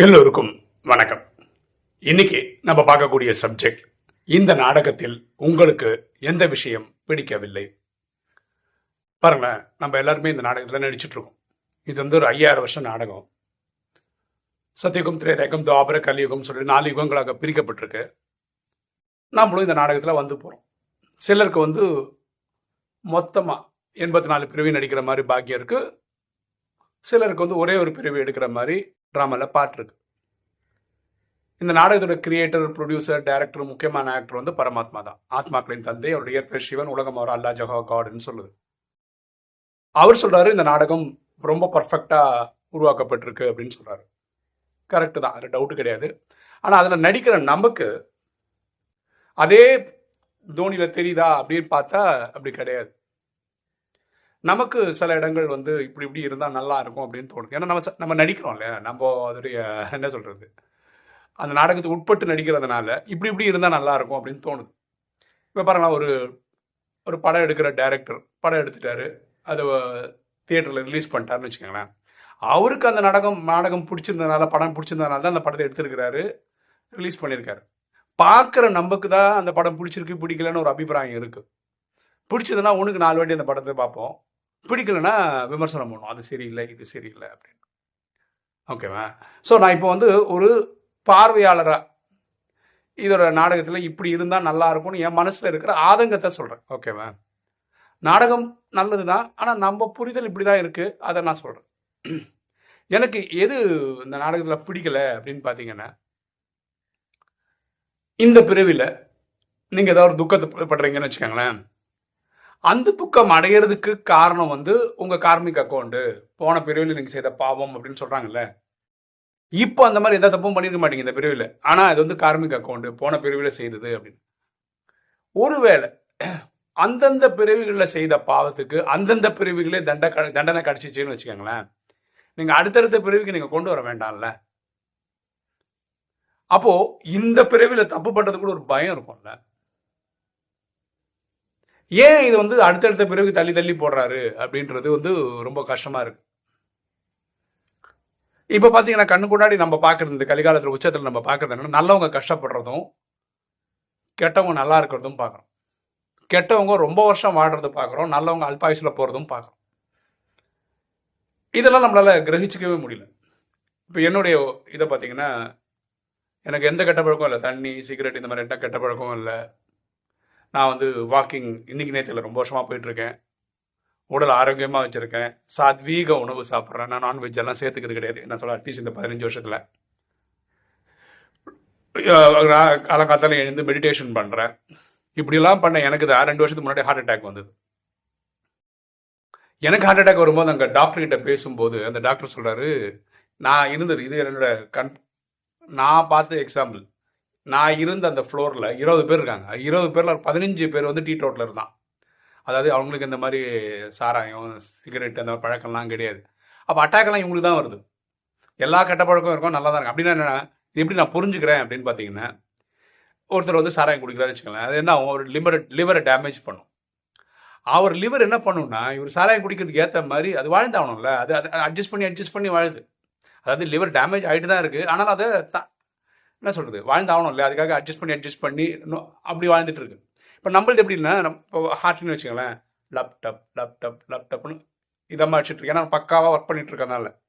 எல்லோருக்கும் வணக்கம். இன்னைக்கு நம்ம பார்க்கக்கூடிய சப்ஜெக்ட் இந்த நாடகத்தில் உங்களுக்கு எந்த விஷயம் பிடிக்கவில்லை? பாருங்களேன் நம்ம எல்லாருமே இந்த நாடகத்தில் நடிச்சுட்டு இருக்கோம். இது வந்து ஒரு ஐயாயிரம் வருஷம் நாடகம். சத்தியுகம் திரேதயுகம் துவாபர கலியுகம் சொல்லி நாலு யுகங்களாக பிரிக்கப்பட்டிருக்கு. நம்மளும் இந்த நாடகத்தில் வந்து போகிறோம் சிலருக்கு வந்து மொத்தமாக எண்பத்தி நாலு பிரிவு நடிக்கிற மாதிரி பாக்கியம் இருக்கு. சிலருக்கு வந்து ஒரே ஒரு பிரிவு எடுக்கிற மாதிரி ட்ராமாவில் பாட்டு இந்த நாடகத்தோட கிரியேட்டர் ப்ரொடியூசர் டைரக்டர் முக்கியமான ஆக்டர் வந்து பரமாத்மா தான். ஆத்மாக்களின் தந்தை அவருடைய இயற்பெயர் சிவன் உலகம் அவர் அல்லா ஜஹா காட்னு சொல்லுது. அவர் சொல்றாரு இந்த நாடகம் ரொம்ப பர்ஃபெக்டா உருவாக்கப்பட்டிருக்கு அப்படின்னு சொல்றாரு. கரெக்ட் தான் அது டவுட் கிடையாது. ஆனா அதுல நடிக்கிற நமக்கு அதே தோனியில தெரியுதா அப்படின்னு பார்த்தா அப்படி கிடையாது. நமக்கு சில இடங்கள் வந்து இப்படி இப்படி இருந்தால் நல்லா இருக்கும் அப்படின்னு தோணுது. ஏன்னா நம்ம ச- நம்ம நடிக்கிறோம் இல்லையா? நம்ம அதோடைய என்ன சொல்கிறது அந்த நாடகத்துக்கு உட்பட்டு நடிக்கிறதுனால இப்படி இப்படி இருந்தால் நல்லா இருக்கும் அப்படின்னு தோணுது. இப்போ பாருங்களா ஒரு ஒரு படம் எடுக்கிற டைரக்டர் படம் எடுத்துட்டாரு. அதை தியேட்டரில் ரிலீஸ் பண்ணிட்டாருன்னு வச்சுக்கோங்களேன். அவருக்கு அந்த நாடகம் நாடகம் பிடிச்சிருந்தனால படம் பிடிச்சிருந்ததுனால தான் அந்த படத்தை எடுத்திருக்கிறாரு ரிலீஸ் பண்ணியிருக்காரு. பார்க்குற நமக்கு தான் அந்த படம் பிடிச்சிருக்கு பிடிக்கலன்னு ஒரு அபிப்பிராயம் இருக்குது பிடிச்சதுன்னா உனக்கு நாலு வாட்டி அந்த படத்தை பார்ப்போம். பிடிக்கலன்னா விமர்சனம் பண்ணுவோம் அது சரியில்லை இது சரியில்லை அப்படின்னு. ஓகேவா ஸோ நான் இப்போ வந்து ஒரு பார்வையாளராக இதோட நாடகத்தில் இப்படி இருந்தால் நல்லா இருக்கும்னு என் மனசில் இருக்கிற ஆதங்கத்தை சொல்கிறேன் ஓகேவா நாடகம் நல்லது தான் ஆனால் நம்ம புரிதல் இப்படி தான் இருக்குது அதை நான் சொல்கிறேன் எனக்கு எது இந்த நாடகத்தில் பிடிக்கல அப்படின்னு பார்த்தீங்கன்னா இந்த பிரிவில் நீங்கள் ஏதாவது ஒரு துக்கத்தை படுறீங்கன்னு வச்சுக்கோங்களேன். அந்த துக்கம் அடையிறதுக்கு காரணம் வந்து உங்க கார்மிக் அக்கௌண்ட் போன பிரிவில் நீங்க செய்த பாவம் அப்படின்னு சொல்றாங்கல்ல. இப்போ அந்த மாதிரி எந்த தப்பும் பண்ணிருக்க மாட்டீங்க இந்த பிரிவில் ஆனா இது வந்து கார்மிக் அக்கௌண்ட் போன பிரிவில் செய்தது அப்படின்னு. ஒருவேளை அந்தந்த பிரிவுகளில் செய்த பாவத்துக்கு அந்தந்த பிரிவுகளே தண்ட தண்டனை கிடைச்சிச்சுன்னு வச்சுக்கோங்களேன். நீங்க அடுத்தடுத்த பிரிவுக்கு நீங்க கொண்டு வர வேண்டாம்ல. அப்போ இந்த பிரிவில் தப்பு பண்றது கூட ஒரு பயம் இருக்கும்ல. ஏன் இது வந்து அடுத்தடுத்த பிறகு தள்ளி தள்ளி போடுறாரு அப்படின்றது வந்து ரொம்ப கஷ்டமா இருக்கு. இப்ப பாத்தீங்கன்னா கண்ணு முன்னாடி நம்ம பாக்குறது இந்த கலிகாலத்துல உச்சத்துல நம்ம பாக்குறது என்னன்னா நல்லவங்க கஷ்டப்படுறதும் கெட்டவங்க நல்லா இருக்கிறதும் பார்க்குறோம் கெட்டவங்க ரொம்ப வருஷம் வாடுறது பார்க்குறோம் நல்லவங்க அல்பாயுசுல போறதும் பார்க்குறோம் இதெல்லாம் நம்மளால கிரகிச்சிக்கவே முடியல. இப்ப என்னுடைய இதை பாத்தீங்கன்னா எனக்கு எந்த கெட்ட பழக்கம் இல்லை. தண்ணி சிகரெட் இந்த மாதிரி எந்த கெட்ட பழக்கம் இல்லை. நான் வந்து வாக்கிங் இன்னைக்கு நேரத்தில் ரொம்ப வருஷமாக போயிட்டுருக்கேன். உடல் ஆரோக்கியமாக வச்சுருக்கேன். சாத்வீக உணவு சாப்பிட்றேன். நான் நான்வெஜ் எல்லாம் சேர்த்துக்கிறது கிடையாது. என்ன சொல்ல அட்லீஸ்ட் இந்த பதினஞ்சு வருஷத்துல. காலங்காத்தால எழுந்து மெடிடேஷன் பண்ணுறேன் இப்படிலாம் பண்ண எனக்கு இது ரெண்டு வருஷத்துக்கு முன்னாடி ஹார்ட் அட்டாக் வந்தது. எனக்கு ஹார்ட் அட்டாக் வரும்போது அங்கே டாக்டர் கிட்ட பேசும்போது அந்த டாக்டர் சொல்கிறாரு நான் இருந்தது இது என்னோட கண் நான் பார்த்த எக்ஸாம்பிள் நான் இருந்த அந்த ஃப்ளோரில் இருபது பேர் இருக்காங்க. இருபது பேரில் பதினஞ்சு பேர் வந்து டீ டோட்டில் இருந்தான். அதாவது அவங்களுக்கு இந்த மாதிரி சாராயம் சிகரெட் அந்த மாதிரி பழக்கம்லாம் கிடையாது. அப்போ அட்டாக்லாம் இவங்களுக்கு தான் வருது. எல்லா கெட்ட பழக்கம் இருக்கும் நல்லா தான் இருக்கும். அப்படின்னா இது எப்படி நான் புரிஞ்சுக்கிறேன் அப்படின்னு பார்த்தீங்கன்னா ஒருத்தர் வந்து சாராயம் குடிக்கிறான்னு வச்சுக்கலாம் அது என்ன ஆகும்? அவர் லிவர் லிவரை டேமேஜ் பண்ணும். அவர் லிவர் என்ன பண்ணுன்னா இவர் சாராயம் குடிக்கிறதுக்கு ஏற்ற மாதிரி அது வாழ்ந்தாகணும்ல. அது அது அட்ஜஸ்ட் பண்ணி அட்ஜஸ்ட் பண்ணி வாழுது. அதாவது லிவர் டேமேஜ் ஆகிட்டு தான் இருக்குது ஆனால் அதை தான் என்ன சொல்கிறது வாழ்ந்தாகணும் இல்லையா? அதுக்காக அட்ஜஸ்ட் பண்ணி அட்ஜஸ்ட் பண்ணி அப்படி வாழ்ந்துட்டு இருக்கு. இப்போ நம்மளது எப்படின்னா நம்ம இப்போ ஹார்ட்னு வச்சுக்கோங்களேன். லேப்டாப் லேப்டாப் லேப்டாப்னு இதமாக மாதிரி இருக்கு. ஏன்னா பக்காவாக ஒர்க் பண்ணிட்டு இருக்கனால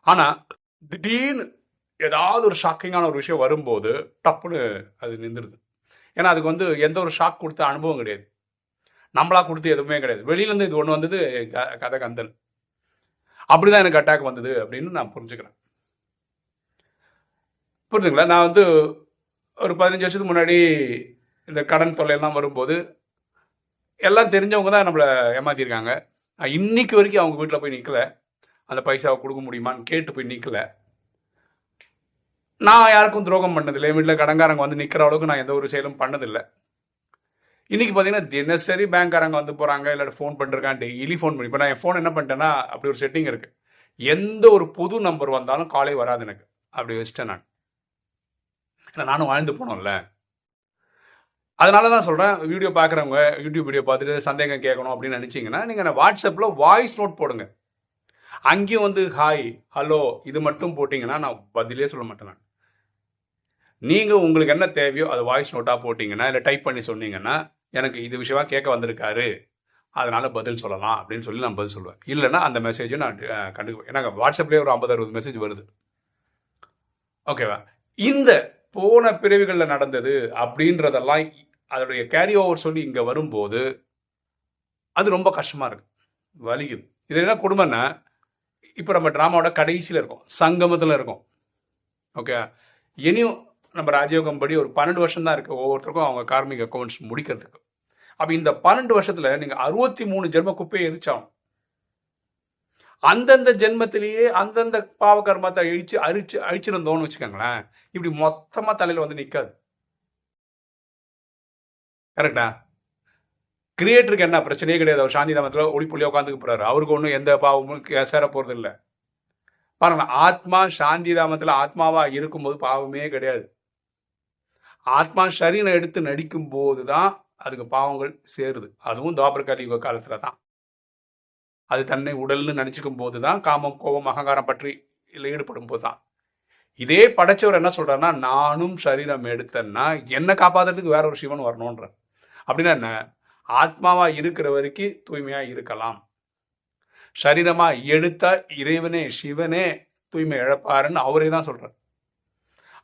ஆனால் திடீர்னு ஏதாவது ஒரு ஷாக்கிங்கான ஒரு விஷயம் வரும்போது டப்புன்னு அது நின்றுடுது. ஏன்னா அதுக்கு வந்து எந்த ஒரு ஷாக் கொடுத்த அனுபவம் கிடையாது. நம்மளா கொடுத்து எதுவுமே கிடையாது. வெளியிலேருந்து இது ஒன்று வந்தது க- கதை கந்தல் அப்படிதான் எனக்கு அட்டாக் வந்தது அப்படின்னு நான் புரிஞ்சுக்கிறேன். புரிஞ்சுங்களா? நான் வந்து ஒரு பதினஞ்சு வருஷத்துக்கு முன்னாடி இந்த கடன் தொல்லையெல்லாம் வரும்போது எல்லாம் தெரிஞ்சவங்க தான் நம்மளை ஏமாத்திருக்காங்க. நான் இன்னைக்கு வரைக்கும் அவங்க வீட்டில் போய் நிற்கல அந்த பைசாவை கொடுக்க முடியுமான்னு கேட்டு போய் நிற்கல நான் யாருக்கும் துரோகம் பண்ணதில்லை. என் வீட்டில் கடன்காரங்க வந்து நிற்கிற அளவுக்கு நான் எந்த ஒரு செயலும் பண்ணதில்லை. இன்னைக்கு பார்த்தீங்கன்னா தினசரி பேங்க்காரங்க வந்து போகிறாங்க இல்லாட்டி ஃபோன் பண்ணிருக்கான் டெய்லி ஃபோன் பண்ணி இப்போ நான் என் ஃபோன் என்ன பண்ணிட்டேன்னா அப்படி ஒரு செட்டிங் இருக்குது எந்த ஒரு புது நம்பர் வந்தாலும் காலே வராது எனக்கு. அப்படி வச்சுட்டேன் நான். ஏன்னா நானும் வாழ்ந்து போனோம்ல. அதனால தான் சொல்கிறேன் வீடியோ பார்க்குறவங்க யூடியூப் வீடியோ பார்த்துட்டு சந்தேகம் கேட்கணும் அப்படின்னு நினச்சிங்கன்னா நீங்கள் வாட்ஸ்அப்பில் வாய்ஸ் நோட் போடுங்க. அங்கேயும் வந்து ஹாய் ஹலோ இது மட்டும் போட்டிங்கன்னா நான் பதிலே சொல்ல மாட்டேன் நான். நீங்கள் உங்களுக்கு என்ன தேவையோ அது வாய்ஸ் நோட்டாக போட்டிங்கன்னா இல்லை டைப் பண்ணி சொன்னீங்கன்னா எனக்கு இது விஷயமா கேட்க வந்திருக்காரு. அதனால பதில் சொல்லலாம் அப்படின்னு சொல்லி நான் பதில் சொல்லுவேன். இல்லைன்னா அந்த மெசேஜை நான் கண்டுக்குவேன். ஏன்னா வாட்ஸ்அப்லேயே ஒரு ஐம்பது அறுபது மெசேஜ் வருது. ஓகேவா இந்த போன பிரிவுகளில் நடந்தது அப்படின்றதெல்லாம் அதோடைய கேரி ஓவர் சொல்லி இங்கே வரும்போது அது ரொம்ப கஷ்டமாக இருக்கு. வலிக்குது. இது என்ன கொடுமைன்னா இப்போ நம்ம ட்ராமாவோட கடைசியில் இருக்கோம். சங்கமத்தில் இருக்கோம். ஓகே இனியும் நம்ம ராஜயோகம் படி ஒரு பன்னெண்டு வருஷம் தான் இருக்குது ஒவ்வொருத்தருக்கும் அவங்க கார்மிக் அக்கௌண்ட்ஸ் முடிக்கிறதுக்கு. அப்போ இந்த பன்னெண்டு வருஷத்தில் நீங்கள் அறுபத்தி மூணு ஜென்ம குப்பையை எரிச்சாகும் அந்தந்த ஜென்மத்திலேயே அந்தந்த பாவ கர்மத்தை அழிச்சு அழிச்சு அழிச்சிருந்தோம்னு வச்சுக்கோங்களேன் இப்படி மொத்தமா தலையில வந்து நிக்காது. கரெக்டா கிரியேட்டருக்கு என்ன பிரச்சனையே கிடையாது. அவர் சாந்தி தாமத்தில் ஒளிப்புள்ளியா உட்காந்துக்கு போறாரு. அவருக்கு ஒன்றும் எந்த பாவமும் சேர போறது இல்லை. பாருங்க ஆத்மா சாந்தி தாமத்தில் ஆத்மாவா இருக்கும்போது பாவமே கிடையாது. ஆத்மா சரீரம் எடுத்து நடிக்கும் போது தான் அதுக்கு பாவங்கள் சேருது. அதுவும் துவாபரகாலி யுக காலத்துல தான் அது தன்னை உடல்னு நினைச்சுக்கும் போது தான் காமம் கோபம் அகங்காரம் பற்றி இதில் ஈடுபடும் போது தான் இதே படைச்சவர் என்ன சொல்றாருன்னா நானும் சரீரம் எடுத்தேன்னா என்னை காப்பாத்துறதுக்கு வேற ஒரு சிவன் வரணும்ன்ற. அப்படின்னா என்ன? ஆத்மாவா இருக்கிற வரைக்கும் தூய்மையா இருக்கலாம். சரீரமா எடுத்தா இறைவனே சிவனே தூய்மை இழப்பாருன்னு அவரே தான் சொல்றாரு.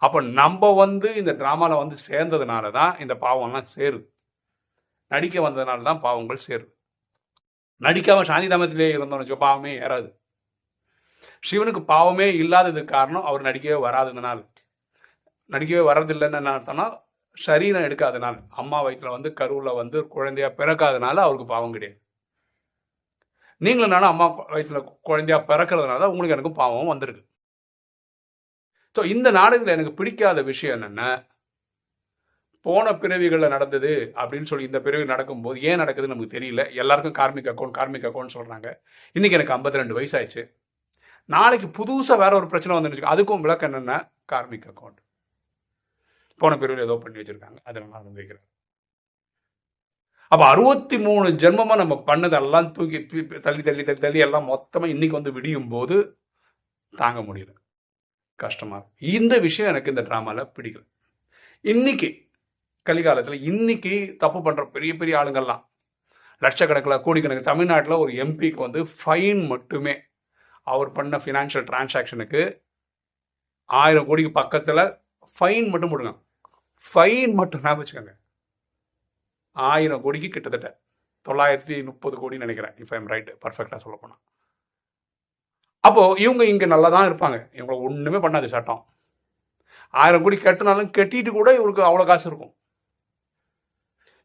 அப்போ நம்ம வந்து இந்த டிராமால வந்து சேர்ந்ததுனால தான் இந்த பாவம்லாம் சேருது. நடிக்க வந்ததுனால தான் பாவங்கள் சேருது. நடிக்காம சாந்தி தாமத்திலேயே இருந்தோம்னு வச்சுக்கோ பாவமே ஏறாது. சிவனுக்கு பாவமே இல்லாததுக்கு காரணம் அவர் நடிக்கவே வராததுனால. நடிக்கவே வர்றதில்லைன்னு என்ன அர்த்தம்னா சரீரம் எடுக்காதனால. அம்மா வயிற்றுல வந்து கருவில் வந்து குழந்தையா பிறக்காதனால அவருக்கு பாவம் கிடையாது. நீங்களும் நானும் அம்மா வயிற்றுல குழந்தையா பிறக்கிறதுனால உங்களுக்கு எனக்கும் பாவம் வந்திருக்கு. ஸோ இந்த நாடகத்தில் எனக்கு பிடிக்காத விஷயம் என்னென்ன போன பிறவிகளில் நடந்தது அப்படின்னு சொல்லி இந்த பிறவி நடக்கும்போது ஏன் நடக்குதுன்னு நமக்கு தெரியல. எல்லாருக்கும் கார்மிக் அக்கௌண்ட் கார்மிக் அக்கௌண்ட் சொல்கிறாங்க இன்றைக்கி எனக்கு 52 ரெண்டு வயசாயிடுச்சு. நாளைக்கு புதுசாக வேற ஒரு பிரச்சனை வந்துருச்சு. அதுக்கும் விளக்கம் என்னென்னா கார்மிக் அக்கௌண்ட். போன பிறவியில் ஏதோ பண்ணி வச்சுருக்காங்க. அதை நான் அனுபவிக்கிறேன். அப்போ அறுபத்தி மூணு ஜென்மமாக நம்ம பண்ணதெல்லாம் தூக்கி தள்ளி தள்ளி தள்ளி தள்ளி எல்லாம் மொத்தமாக இன்றைக்கி வந்து விடியும் போது தாங்க முடியல. கஷ்டமாக இருக்கும் இந்த விஷயம் எனக்கு இந்த ட்ராமாவில் பிடிக்கல. இன்னைக்கு கலிகாலத்தில் இன்னைக்கு தப்பு பண்ணுற பெரிய பெரிய ஆளுங்கள்லாம். லட்சக்கணக்கில் கோடிக்கணக்கு தமிழ்நாட்டில் ஒரு எம்பிக்கு வந்து ஃபைன் மட்டுமே. அவர் பண்ண ஃபினான்ஷியல் டிரான்சாக்ஷனுக்கு ஆயிரம் கோடிக்கு பக்கத்தில் ஃபைன் மட்டும் போடுங்க. ஃபைன் மட்டும் ஞாபகம் வச்சுக்கோங்க. ஆயிரம் கோடிக்கு கிட்டத்தட்ட தொள்ளாயிரத்தி முப்பது கோடின்னு நினைக்கிறேன் இஃப் ஐம் ரைட் பர்ஃபெக்டாக சொல்ல போனால் அப்போ இவங்க இங்க நல்லா தான் இருப்பாங்க. இவங்களை ஒண்ணுமே பண்ணாது சட்டம். ஆயிரம் கோடி கட்டினாலும் கட்டிட்டு கூட இவருக்கு அவ்வளோ காசு இருக்கும்.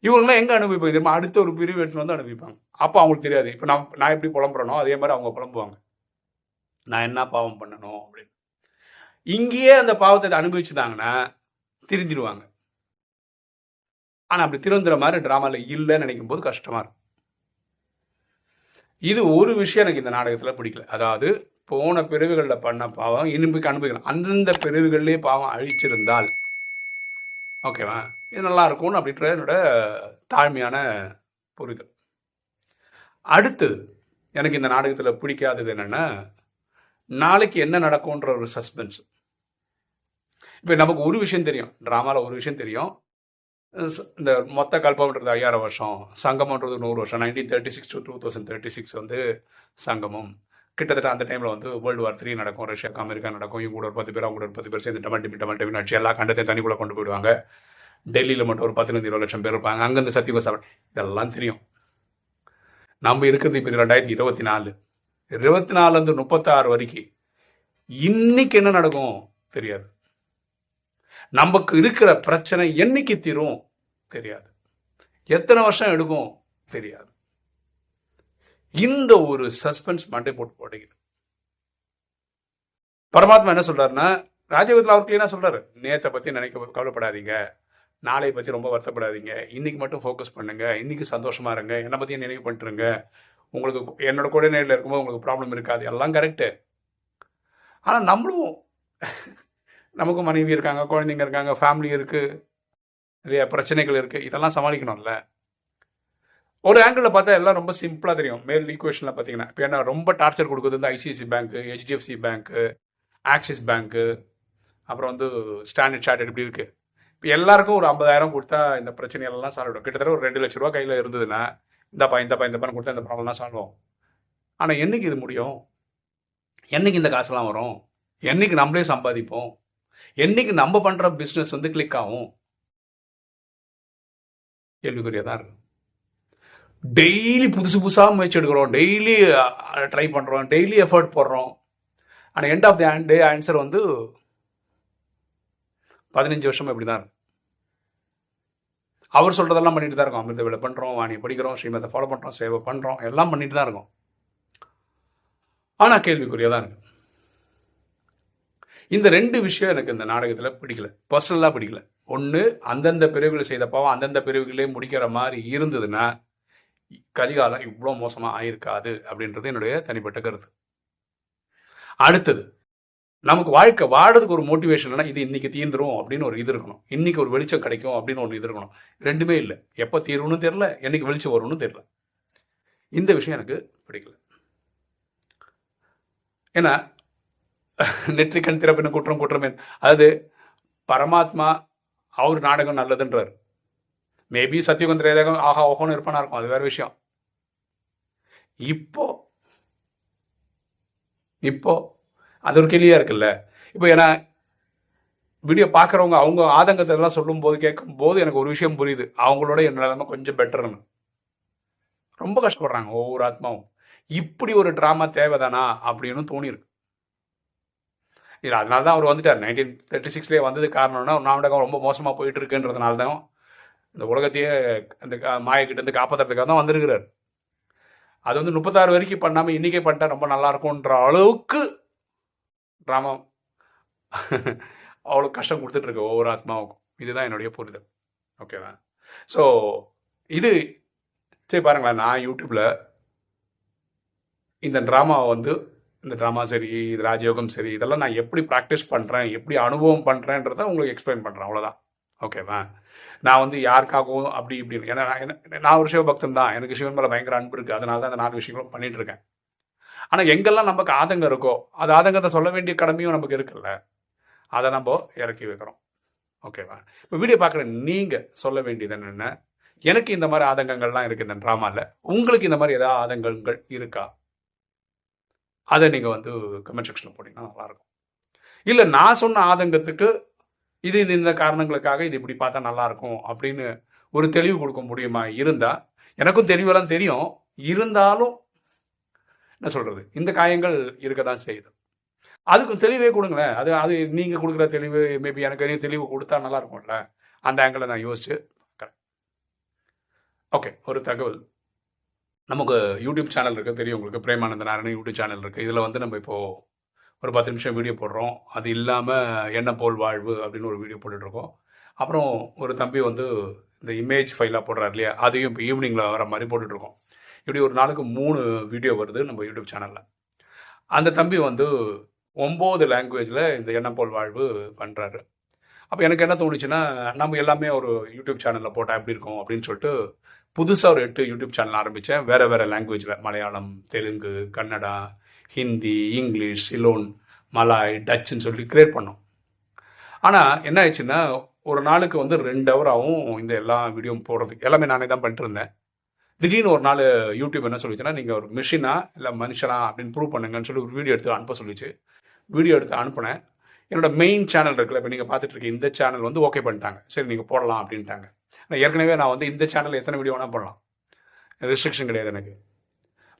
இவங்கெல்லாம் எங்கே அனுபவிப்பாங்க தெரியுமா? அடுத்த ஒரு பிரிவு எடுத்துட்டு வந்து அனுபவிப்பாங்க. அப்போ அவங்களுக்கு தெரியாது. இப்போ நான் நான் எப்படி புலம்புறனோ அதே மாதிரி அவங்க புலம்புவாங்க. நான் என்ன பாவம் பண்ணணும் அப்படின்னு. இங்கேயே அந்த பாவத்தை அனுபவிச்சுட்டாங்கன்னா திரிஞ்சிடுவாங்க. ஆனால் அப்படி திருந்துற மாதிரி ட்ராமாவில் இல்லைன்னு நினைக்கும் போது கஷ்டமா இருக்கும். இது ஒரு விஷயம் எனக்கு இந்த நாடகத்தில் பிடிக்கல. அதாவது போன பிரிவுகளில் பண்ண பாவம் இனிமைக்கு அனுபவிக்கலாம். அந்தந்த பிரிவுகள்லேயே பாவம் அழிச்சிருந்தால் ஓகேவா? இது நல்லா இருக்கும்னு அப்படின்ற என்னோட தாழ்மையான புரிதல். அடுத்தது எனக்கு இந்த நாடகத்தில் பிடிக்காதது என்னென்னா நாளைக்கு என்ன நடக்கும்ன்ற ஒரு சஸ்பென்ஸ் இப்போ நமக்கு ஒரு விஷயம் தெரியும் ட்ராமாவில் ஒரு விஷயம் தெரியும். இந்த மொத்த கல்பம்ன்றது ஐயாயிரம் வருஷம் சங்கமன்றது நூறு வருஷம் nineteen thirty six to two thousand thirty six வந்து சங்கமம் கிட்டத்தட்ட அந்த டைமில் வந்து வேர்ல்டு வார் த்ரீ நடக்கும் ரஷ்யாக்கு அமெரிக்கா நடக்கும் இவங்க கூட ஒரு பத்து பேர் அவங்க கூட ஒரு பத்து பேர் சேர்ந்து டமல் டிமி டமல் டிமி அடிச்சு எல்லா கண்டத்தையும் தனிக்குள்ளே கொண்டு போயிடுவாங்க. டெல்லியில் மட்டும் ஒரு பதினஞ்சு இருபது லட்சம் பேர் இருப்பாங்க. அங்கேருந்து சத்தியுக சாப்பிட இதெல்லாம் தெரியும். நம்ம இருக்கிறது இப்போ ரெண்டாயிரத்தி இருபத்தி நாலு. இருபத்தி நாலுலேருந்து முப்பத்தாறு வரைக்கும் இன்னைக்கு என்ன நடக்கும்? தெரியாது. நமக்கு இருக்கிற பிரச்சனை என்னைக்கு தீரும்? தெரியாது. எத்தனை வருஷம் எடுக்கும்? தெரியாது. இந்த ஒரு சஸ்பென்ஸ் மண்டை போட்டு போடுகிறது பரமாத்மா என்ன சொல்றாருன்னா ராஜயோகத்தில் அவர் கிளீனா சொல்றாரு. நேத்தை பத்தி நினைக்க கவலைப்படாதீங்க. நாளை பற்றி ரொம்ப வருத்தப்படாதீங்க. இன்றைக்கி மட்டும் ஃபோக்கஸ் பண்ணுங்கள் இன்றைக்கி சந்தோஷமா இருங்க. என்னை பற்றியும் நினைவு பண்ணிட்டுருங்க. உங்களுக்கு என்னோட கூட நேரில் இருக்கும்போது உங்களுக்கு ப்ராப்ளம் இருக்காது. எல்லாம் கரெக்டு ஆனால் நம்மளும் நமக்கும் மனைவி இருக்காங்க குழந்தைங்க இருக்காங்க ஃபேமிலி இருக்குது நிறைய பிரச்சனைகள் இருக்குது இதெல்லாம் சமாளிக்கணும்ல. ஒரு ஆங்கிளில் பார்த்தா எல்லாம் ரொம்ப சிம்பிளாக தெரியும். மேல் ஈக்குவேஷனில் பார்த்தீங்கன்னா. இப்போ என்ன ரொம்ப டார்ச்சர் கொடுக்குறது வந்து ஐசிஐசி பேங்க்கு ஹெச்டிஎஃப்சி பேங்க்கு ஆக்சிஸ் பேங்க்கு அப்புறம் வந்து ஸ்டாண்டர்ட் சார்ட்டர்ட் இப்படி இருக்குது இப்போ எல்லாருக்கும் ஒரு ஐம்பதாயிரம் கொடுத்தா இந்த பிரச்சனையெல்லாம் சால்வ் ஆகிடும் கிட்டத்தட்ட ஒரு ரெண்டு லட்ச ரூபா கையில் இருந்ததுன்னா இந்தப்பா இந்தப்பா இந்த பணம் கொடுத்தா இந்த ப்ராப்ளம்லாம் சால்வ் ஆகும். ஆனால் என்னைக்கு இது முடியும்? என்னைக்கு இந்த காசுலாம் வரும்? என்னைக்கு நம்மளே சம்பாதிப்போம்? என்னைக்கு நம்ம பண்ணுற பிஸ்னஸ் வந்து கிளிக் ஆகும்? கேள்விக்குரியதாக இருக்கு. டெய்லி புதுசு புதுசாக முயற்சி எடுக்கிறோம். டெய்லி ட்ரை பண்ணுறோம் டெய்லி எஃபர்ட் போடுறோம். ஆனால் end of the day answer வந்து பதினஞ்சு வருஷம் இப்படி தான் இருக்கும் அவர் சொல்றதெல்லாம் பண்ணிட்டு தான் இருக்கும். அமிர்த வேலை பண்ணுறோம் வாணி படிக்கிறோம் ஸ்ரீமத்தை ஃபாலோ பண்ணுறோம் சேவை பண்ணுறோம் எல்லாம் பண்ணிட்டு தான் இருக்கோம். ஆனால் கேள்விக்குரியதான் இருக்கு. இந்த ரெண்டு விஷயம் எனக்கு இந்த நாடகத்தில் பிடிக்கல. பர்சனலாக பிடிக்கல. ஒன்று அந்தந்த பிரிவுகளை செய்த பாவம் அந்தந்த பிரிவுகளே முடிக்கிற மாதிரி இருந்ததுன்னா கலிகாலம் இவ்வளோ மோசமாக ஆயிருக்காது அப்படின்றது என்னுடைய தனிப்பட்ட கருத்து. அடுத்தது நமக்கு வாழ்க்கை வாடுறதுக்கு ஒரு மோட்டிவேஷன் இது இன்னைக்கு தீர்ந்துரும் அப்படின்னு ஒரு இது இருக்கணும். இன்னைக்கு ஒரு வெளிச்சம் கிடைக்கும் அப்படின்னு ஒன்று இது இருக்கணும். ரெண்டுமே இல்லை. எப்போ தீரும்னு தெரில என்னைக்கு வெளிச்சம் வரும்னு தெரில இந்த விஷயம் எனக்கு பிடிக்கல. ஏன்னா நெற்றிக்கண் திறப்பின குற்றம் குற்றமே. அதாவது பரமாத்மா அவர் நாடகம் நல்லதுன்றார். மேபி சத்தியகுந்தர் ஏதாவது ஆஹா ஓஹோன்னு இருப்பானா இருக்கும். அது வேற விஷயம். இப்போ இப்போ அது ஒரு கேள்வியாக இருக்குல்ல? இப்போ ஏன்னா வீடியோ பார்க்குறவங்க அவங்க ஆதங்கத்தை எல்லாம் சொல்லும் போது கேட்கும் போது எனக்கு ஒரு விஷயம் புரியுது. அவங்களோட என்னால் நிலைமை கொஞ்சம் பெட்டர்னு ரொம்ப கஷ்டப்படுறாங்க ஒவ்வொரு ஆத்மாவும். இப்படி ஒரு ட்ராமா தேவைதானா அப்படின்னு தோணியிருக்கு. இல்லை அதனால தான் அவர் வந்துட்டார். நைன்டீன் தேர்ட்டி சிக்ஸ்லேயே வந்தது காரணம்னா நாடகம் ரொம்ப மோசமாக போயிட்டு இருக்குன்றதுனால தான் இந்த உலகத்தையே அந்த மாயக்கிட்ட இருந்து காப்பாற்றுறதுக்காக தான் வந்திருக்கிறார். அது வந்து முப்பத்தாறு வரைக்கும் பண்ணாமல் இன்றைக்கே பண்ணிட்டா ரொம்ப நல்லா இருக்கும்ன்ற அளவுக்கு ராமம் அவ்வளோ கஷ்டம் கொடுத்துட்டு ஒவ்வொரு ஆத்மாவுக்கும். இதுதான் என்னுடைய புரிதல். ஓகேவா? ஸோ இது சரி பாருங்களேன் நான் யூடியூப்பில் இந்த ட்ராமாவை வந்து இந்த ட்ராமா சரி இது ராஜயோகம் சரி இதெல்லாம் நான் எப்படி ப்ராக்டிஸ் பண்ணுறேன் எப்படி அனுபவம் பண்ணுறேன்றத உங்களுக்கு எக்ஸ்பிளைன் பண்ணுறேன் அவ்வளோதான் ஓகேவா? நான் வந்து யாருக்காகவும் அப்படி இப்படி ஏன்னா நான் ஒரு சிவபக்தன் தான் எனக்கு சிவன் மேலே பயங்கர அன்பு இருக்குது அதனால தான் அந்த நாலு விஷயங்களும் பண்ணிகிட்டு இருக்கேன் ஆனால் எங்கெல்லாம் நமக்கு ஆதங்கம் இருக்கோ அது ஆதங்கத்தை சொல்ல வேண்டிய கடமையும் நமக்கு இருக்குல்ல? அதை நம்ம இறக்கி வைக்கிறோம். ஓகேவா இப்போ வீடியோ பார்க்குற நீங்கள் சொல்ல வேண்டியது என்னென்ன? எனக்கு இந்த மாதிரி ஆதங்கங்கள்லாம் இருக்குது இந்த ட்ராமாவில் உங்களுக்கு இந்த மாதிரி ஏதாவது ஆதங்கங்கள் இருக்கா? அதை நீங்கள் வந்து கமெண்ட் செக்ஷனில் போட்டிங்கன்னா நல்லாயிருக்கும். இல்லை நான் சொன்ன ஆதங்கத்துக்கு இது இது இந்த காரணங்களுக்காக இது இப்படி பார்த்தா நல்லாயிருக்கும் அப்படின்னு ஒரு தெளிவு கொடுக்க முடியுமா? இருந்தால் எனக்கும் தெளிவெல்லாம் தெரியும். இருந்தாலும் என்ன சொல்கிறது இந்த காயங்கள் இருக்க தான் செய்யுது. அதுக்கு தெளிவே கொடுங்களேன். அது அது நீங்கள் கொடுக்குற தெளிவு மேபி எனக்கு தெளிவு கொடுத்தா நல்லா இருக்கும்ல அந்த ஆங்கிளை நான் யோசிச்சு பார்க்குறேன். ஓகே ஒரு தகவல். நமக்கு யூடியூப் சேனல் இருக்குது தெரியும் உங்களுக்கு. பிரேமானந்த நாராயணன் யூடியூப் சேனல் இருக்குது இதில் வந்து நம்ம இப்போது ஒரு பத்து நிமிஷம் வீடியோ போடுறோம். அது இல்லாமல் என்ன போல் வாழ்வு அப்படின்னு ஒரு வீடியோ போட்டுட்ருக்கோம் அப்புறம் ஒரு தம்பி வந்து இந்த இமேஜ் ஃபைலாக போடுறாரு இல்லையா? அதையும் இப்போ ஈவினிங்கில் வர மாதிரி போட்டுட்ருக்கோம் இப்படி ஒரு நாளுக்கு மூணு வீடியோ வருது நம்ம யூடியூப் சேனலில் அந்த தம்பி வந்து ஒம்பது லாங்குவேஜில் இந்த எண்ணம் போல் வாழ்வு பண்ணுறாரு அப்போ எனக்கு என்ன தோணுச்சுன்னா நம்ம எல்லாமே ஒரு யூடியூப் சேனலில் போட்டால் எப்படி இருக்கும் அப்படின்னு சொல்லிட்டு புதுசாக ஒரு எட்டு யூடியூப் சேனல் ஆரம்பித்தேன் வேறு வேறு லாங்குவேஜில் மலையாளம் தெலுங்கு கன்னடா ஹிந்தி இங்கிலீஷ் சிலோன் மலாய் டச்சுன்னு சொல்லி கிரியேட் பண்ணோம். ஆனால் என்ன ஆயிடுச்சுன்னா ஒரு நாளுக்கு வந்து ரெண்டு ஹவர் ஆகும் இந்த எல்லா வீடியோவும் போடுறதுக்கு எல்லாமே நானே தான் பண்ணிட்டு இருந்தேன். திடீர்னு ஒரு நாள் யூடியூப் என்ன சொல்லிச்சுன்னா நீங்கள் ஒரு மிஷினா இல்லை மனுஷனா அப்படின்னு ப்ரூவ் பண்ணுங்கன்னு சொல்லி ஒரு வீடியோ எடுத்து அனுப்ப சொல்லிச்சு. வீடியோ எடுத்து அனுப்புனேன். என்னோட மெயின் சேனல் இருக்குல்ல இப்போ நீங்கள் பார்த்துட்டு இருக்க இந்த சேனல் வந்து ஓகே பண்ணிட்டாங்க. சரி நீங்கள் போடலாம் அப்படின்ட்டாங்க. நான் ஏற்கனவே நான் வந்து இந்த சேனல் எத்தனை வீடியோ வேணால் போடலாம். ரெஸ்ட்ரிக்ஷன் கிடையாது எனக்கு.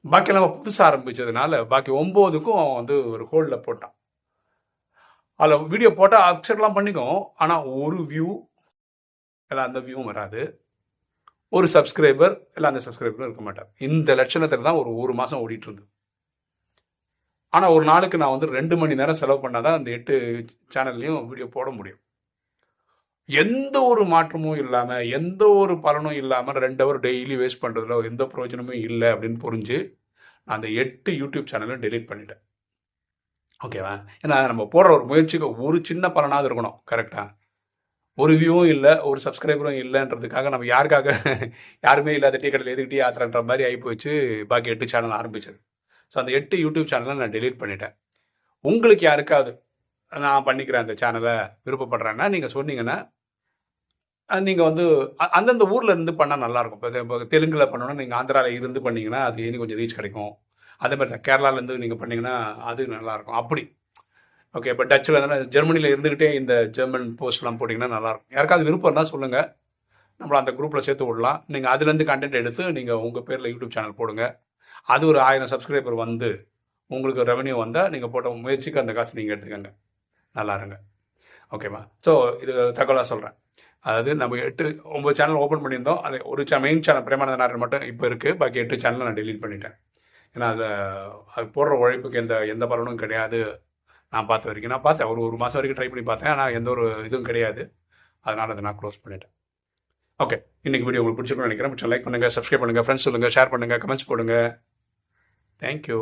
பாக்கி நம்ம புதுசாக ஆரம்பித்ததுனால பாக்கி ஒம்போதுக்கும் அவன் வந்து ஒரு ஹோல்டில் போட்டான். அதில் வீடியோ போட்டால் அக்சர்லாம் பண்ணிக்கும். ஆனால் ஒரு வியூ எல்லாம் அந்த வியூவும் வராது. ஒரு சப்ஸ்கிரைபர் இல்லை அந்த சப்ஸ்கிரைபரும் இருக்க மாட்டார் இந்த லட்சணத்தில் தான் ஒரு ஒரு மாதம் ஓடிட்டு இருந்தது ஆனால் ஒரு நாளுக்கு நான் வந்து ரெண்டு மணி நேரம் செலவு பண்ணால் தான் அந்த எட்டு சேனல்லையும் வீடியோ போட முடியும். எந்த ஒரு மாற்றமும் இல்லாமல் எந்த ஒரு பலனும் இல்லாமல் ரெண்டு ஹவர் டெய்லி வேஸ்ட் பண்ணுறதுல எந்த பிரயோஜனமும் இல்லை அப்படின்னு புரிஞ்சு நான் அந்த எட்டு யூடியூப் சேனலும் டெலீட் பண்ணிட்டேன். ஓகேவா ஏன்னா நம்ம போடுற ஒரு முயற்சிக்கு ஒரு சின்ன பலனாவது இருக்கணும். கரெக்டாக ஒரு வியூவும் இல்லை ஒரு சப்ஸ்கிரைபரும் இல்லைன்றதுக்காக நம்ம யாருக்காக யாருமே இல்லாத டீ கடையில் எதுக்கு டீ ஆத்துறன்ற மாதிரி ஆகி போச்சு பாக்கி எட்டு சேனல் ஆரம்பிச்சது. ஸோ அந்த எட்டு யூடியூப் சேனலை நான் டெலீட் பண்ணிட்டேன். உங்களுக்கு யாருக்காவது நான் பண்ணிக்கிறேன் அந்த சேனலை விருப்பப்படுறேன்னா நீங்கள் சொன்னீங்கன்னா நீங்கள் வந்து அ- அந்தந்த ஊரில் இருந்து பண்ணால் நல்லாயிருக்கும். இப்போ தெலுங்கில் தெலுங்குல நீங்கள் ஆந்திராவில் இருந்து பண்ணிங்கன்னா அது இன்னும் கொஞ்சம் ரீச் கிடைக்கும். அதே மாதிரி தான் கேரளாவிலேருந்து நீங்கள் பண்ணிங்கன்னா அது நல்லாயிருக்கும். அப்படி. ஓகே இப்போ டச்சில் தானே ஜெர்மனியில் இருந்துக்கிட்டே இந்த ஜெர்மன் போஸ்ட்லாம் போட்டிங்கன்னா நல்லா இருக்கும் யாருக்காவது விருப்பம் இருந்தால் சொல்லுங்கள் நம்மளை அந்த குரூப்பில் சேர்த்து விடலாம். நீங்கள் அதுலேருந்து கண்டென்ட் எடுத்து நீங்கள் உங்கள் பேரில் யூடியூப் சேனல் போடுங்க. அது ஒரு ஆயிரம் சப்ஸ்கிரைபர் வந்து உங்களுக்கு ரெவன்யூ வந்தால் நீங்கள் போட்ட முயற்சிக்கு அந்த காசு நீங்கள் எடுத்துக்கோங்க. நல்லா இருங்க. ஓகேவா ஸோ இது தகவலாக சொல்கிறேன் அதாவது நம்ம எட்டு ஒம்பது சேனல் ஓப்பன் பண்ணியிருந்தோம். அது ஒரு மெயின் சேனல் பிரேமானந்த நாயர் மட்டும் இப்போ இருக்குது பாக்கி எட்டு சேனலை நான் டெலீட் பண்ணிட்டேன். ஏன்னா அதை அது போடுற உழைப்புக்கு எந்த எந்த பலனும் கிடையாது. நான் பார்த்த வரைக்கும். நான் பார்த்தேன். ஒரு ஒரு மாதம் வரைக்கும் ட்ரை பண்ணி பார்த்தேன். ஆனால் எந்த ஒரு இதுவும் கிடையாது. அதனால் அதை நான் க்ளோஸ் பண்ணிட்டேன். ஓகே இன்னைக்கு வீடியோ உங்களுக்கு பிடிச்சிருக்கும்னு நினைக்கிறேன். லைக் பண்ணுங்கள் சப்ஸ்கிரைப் பண்ணுங்கள் ஃப்ரெண்ட்ஸ் சொல்லுங்கள் ஷேர் பண்ணுங்கள் கமெண்ட்ஸ் போடுங்க. தேங்க்யூ